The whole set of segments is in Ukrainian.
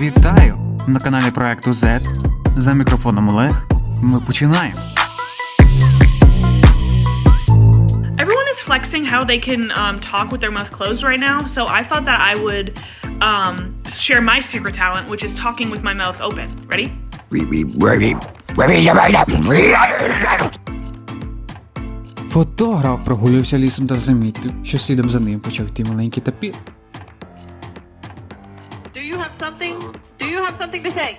Вітаю на каналі проекту Z. За мікрофоном Олег. Ми починаємо. Everyone is flexing how they can um, talk with their mouth closed right now, so I thought that I would um, share my secret talent, which is talking with my mouth open. Ready? Фотограф прогулявся лісом та замітив, що слідом за ним почав йти маленький тапір. Something? Do you have something to say?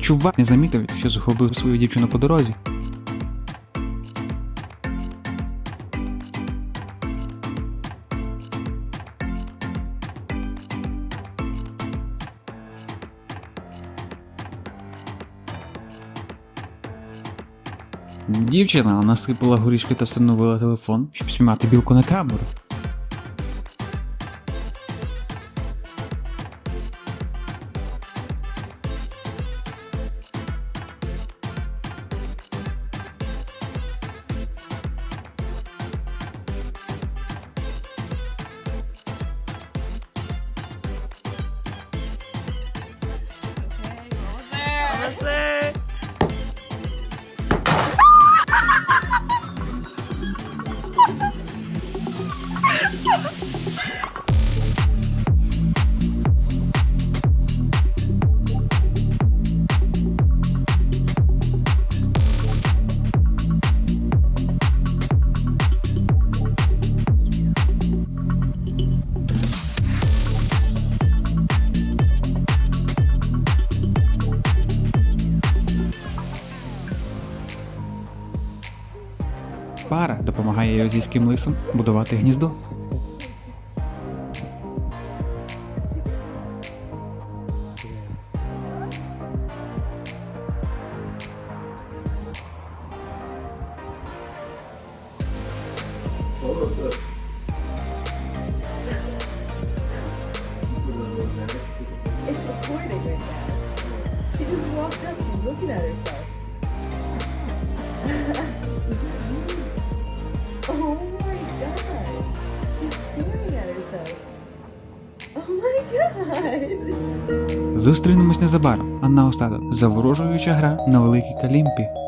Чувак не замітив, що згубив свою дівчину по дорозі. Дівчина насипала горішки та встановила телефон, щоб спіймати білку на камеру. Пара допомагає євразійським лисам будувати гніздо. She just walked looking at herself. Зустрінемось незабаром, а наостаток заворожуюча гра на великій калімпі.